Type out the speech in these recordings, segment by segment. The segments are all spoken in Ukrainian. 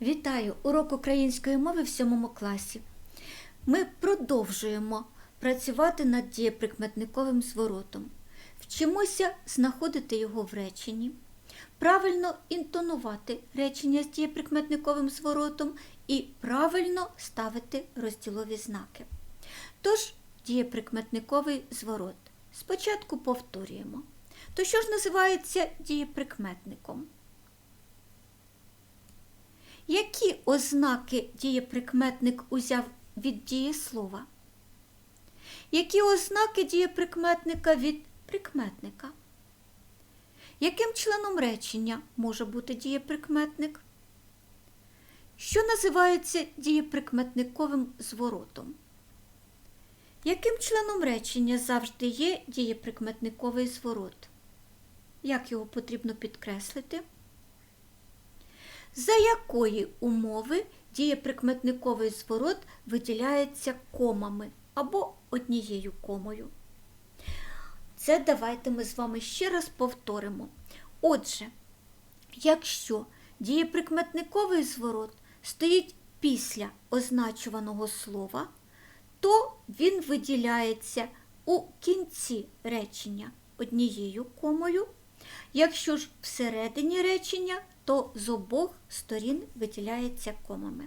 Вітаю! Урок української мови в сьомому класі. Ми продовжуємо працювати над дієприкметниковим зворотом. Вчимося знаходити його в реченні, правильно інтонувати речення з дієприкметниковим зворотом і правильно ставити розділові знаки. Тож, дієприкметниковий зворот. Спочатку повторюємо. То що ж називається дієприкметником? Які ознаки дієприкметник узяв від дієслова? Які ознаки дієприкметника від прикметника? Яким членом речення може бути дієприкметник? Що називається дієприкметниковим зворотом? Яким членом речення завжди є дієприкметниковий зворот? Як його потрібно підкреслити? За якої умови дієприкметниковий зворот виділяється комами або однією комою? Це давайте ми з вами ще раз повторимо. Отже, якщо дієприкметниковий зворот стоїть після означуваного слова, то він виділяється у кінці речення однією комою. Якщо ж всередині речення, то з обох сторін виділяється комами.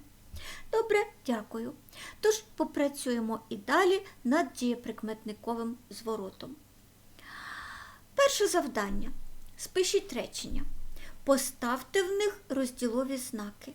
Добре, дякую. Тож попрацюємо і далі над дієприкметниковим зворотом. Перше завдання. Спишіть речення. Поставте в них розділові знаки.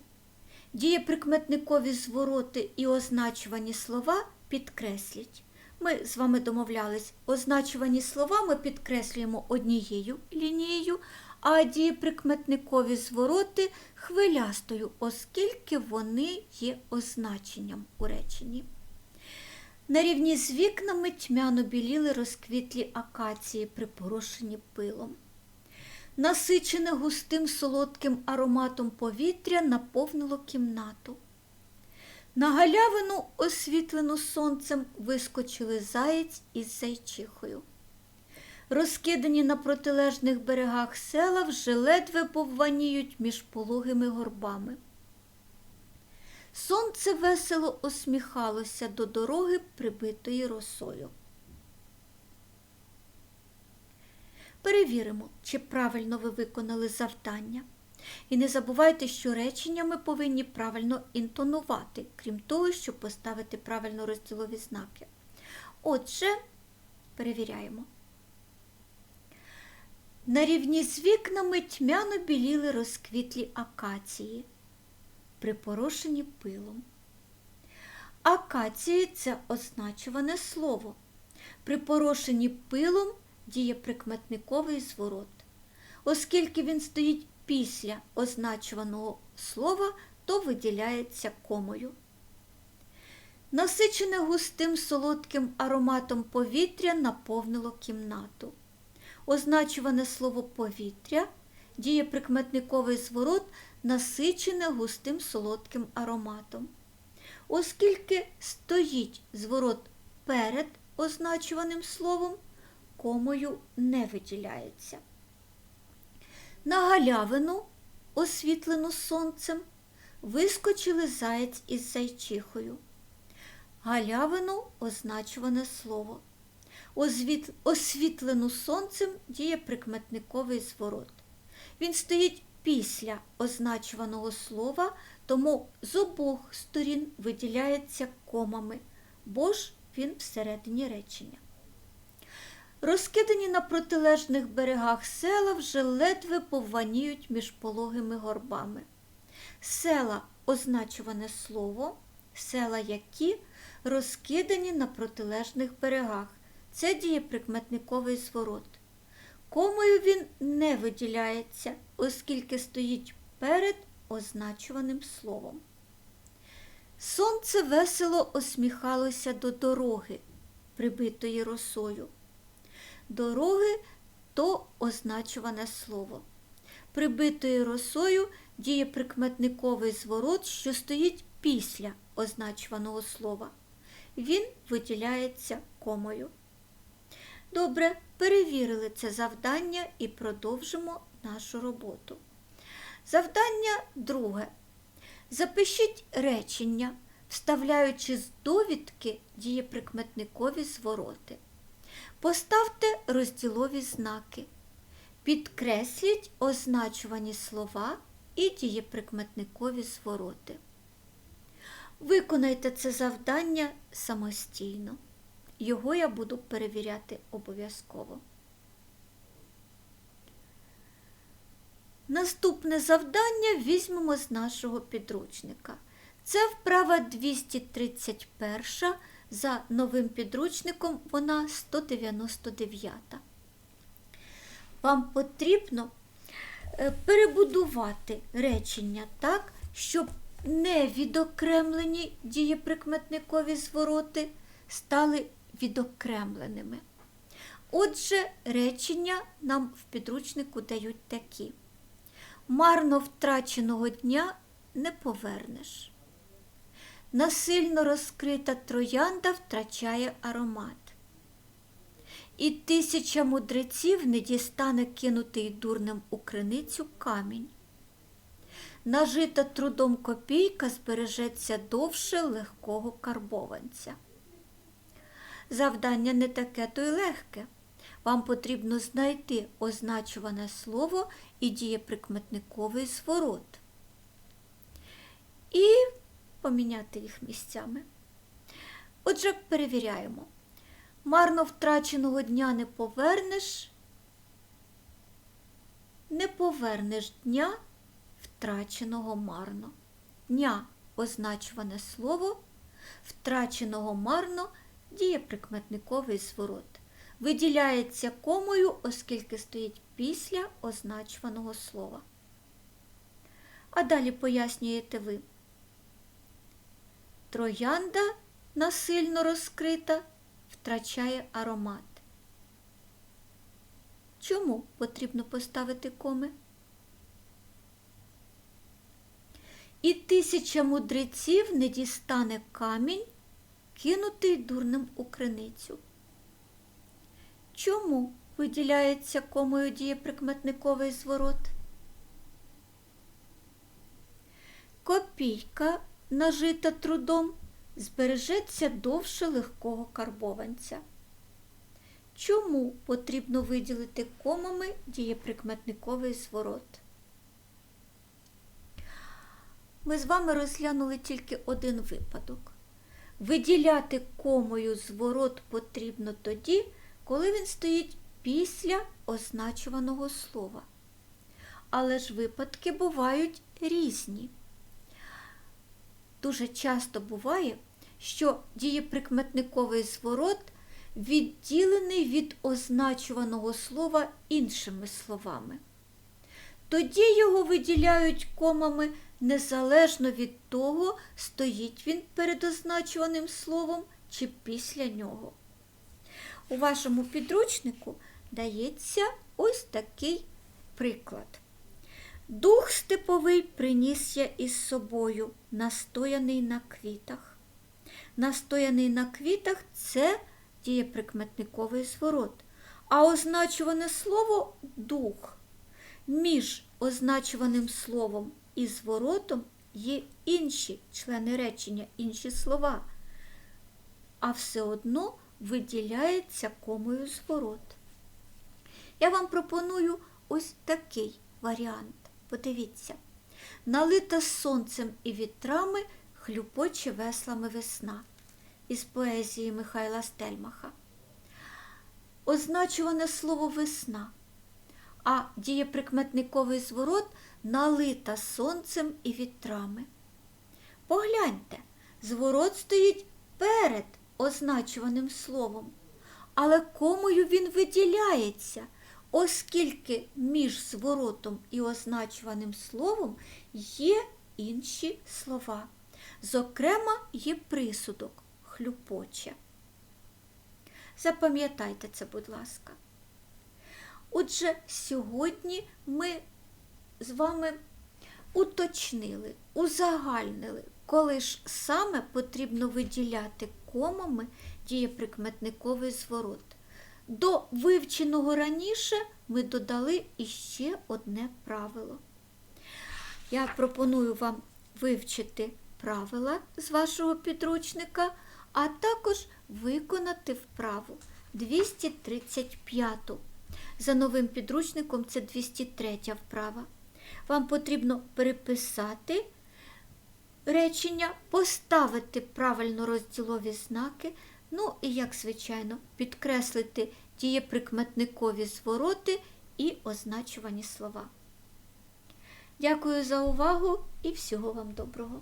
Дієприкметникові звороти і означувані слова підкресліть. Ми з вами домовлялись, означувані слова ми підкреслюємо однією лінією, а дієприкметникові звороти хвилястою, оскільки вони є означенням у реченні. На рівні з вікнами тьмяно біліли розквітлі акації, припорошені пилом. Насичене густим солодким ароматом повітря наповнило кімнату. На галявину, освітлену сонцем, вискочили заєць із зайчихою. Розкидані на протилежних берегах села вже ледве повваніють між пологими горбами. Сонце весело осміхалося до дороги, прибитої росою. Перевіримо, чи правильно ви виконали завдання. І не забувайте, що речення ми повинні правильно інтонувати, крім того, щоб поставити правильно розділові знаки. Отже, перевіряємо. На рівні з вікнами тьмяно біліли розквітлі акації, припорошені пилом. Акації це означуване слово. Припорошені пилом дієприкметниковий зворот. Оскільки він стоїть після означуваного слова, то виділяється комою. Насичене густим солодким ароматом повітря наповнило кімнату. Означуване слово повітря, дієприкметниковий зворот насичене густим солодким ароматом. Оскільки стоїть зворот перед означуваним словом, комою не виділяється. На галявину, освітлену сонцем, вискочили заєць із зайчихою. Галявину означуване слово. Освітлену сонцем діє прикметниковий зворот. Він стоїть після означуваного слова, тому з обох сторін виділяється комами, бо ж він всередині речення. Розкидані на протилежних берегах села вже ледве повваніють між пологими горбами. Села означуване слово, села які розкидані на протилежних берегах. Це дієприкметниковий зворот. Комою він не виділяється, оскільки стоїть перед означуваним словом. Сонце весело осміхалося до дороги, прибитої росою. Дороги то означуване слово. Прибитою росою діє прикметниковий зворот, що стоїть після означуваного слова. Він виділяється комою. Добре, перевірили це завдання і продовжимо нашу роботу. Завдання друге. Запишіть речення, вставляючи з довідки дієприкметникові звороти. Поставте розділові знаки. Підкресліть означувані слова і дієприкметникові звороти. Виконайте це завдання самостійно. Його я буду перевіряти обов'язково. Наступне завдання візьмемо з нашого підручника. Це вправа 231 за новим підручником, вона 199. Вам потрібно е, перебудувати речення так, щоб не відокремлені дієприкметникові звороти стали відокремленими. Отже, речення нам в підручнику дають такі. Марно втраченого дня не повернеш. Насильно розкрита троянда втрачає аромат. І тисяча мудреців не дістане кинутий дурнем у криницю камінь. Нажита трудом копійка збережеться довше легкого карбованця. Завдання не таке то й легке. Вам потрібно знайти означуване слово і дієприкметниковий зворот. І поміняти їх місцями. Отже, перевіряємо. Марно втраченого дня не повернеш, не повернеш дня втраченого марно. Дня означуване слово, втраченого марно дієприкметниковий зворот. Виділяється комою, оскільки стоїть після означуваного слова. А далі пояснюєте ви. Троянда насильно розкрита втрачає аромат. Чому потрібно поставити коми? І тисяча мудреців не дістане камінь, кинутий дурним у криницю. Чому виділяється комою дієприкметниковий зворот? Копійка, нажита трудом, збережеться довше легкого карбованця. Чому потрібно виділити комами дієприкметниковий зворот? Ми з вами розглянули тільки один випадок. Виділяти комою зворот потрібно тоді, коли він стоїть після означуваного слова. Але ж випадки бувають різні. Дуже часто буває, що дієприкметниковий зворот відділений від означуваного слова іншими словами. Тоді його виділяють комами незалежно від того, стоїть він перед означуваним словом чи після нього. У вашому підручнику дається ось такий приклад. Дух степовий приніс я із собою, настояний на квітах. Настояний на квітах це дієприкметниковий зворот, а означуване слово дух. Між означуваним словом і зворотом є інші члени речення, інші слова, а все одно виділяється комою зворот. Я вам пропоную ось такий варіант. Подивіться, налита сонцем і вітрами хлюпоче веслами весна із поезії Михайла Стельмаха. Означуване слово весна, а дієприкметниковий зворот налита сонцем і вітрами. Погляньте, зворот стоїть перед означуваним словом, але комою він виділяється, оскільки між зворотом і означуваним словом є інші слова. Зокрема, є присудок хлюпоче. Запам'ятайте це, будь ласка. Отже, сьогодні ми з вами уточнили, узагальнили, коли ж саме потрібно виділяти комами дієприкметниковий зворот. До вивченого раніше ми додали іще одне правило. Я пропоную вам вивчити правила з вашого підручника, а також виконати вправу 235. За новим підручником це 203 вправа. Вам потрібно переписати речення, поставити правильно розділові знаки, ну і, як звичайно, підкреслити дієприкметникові звороти і означувані слова. Дякую за увагу і всього вам доброго!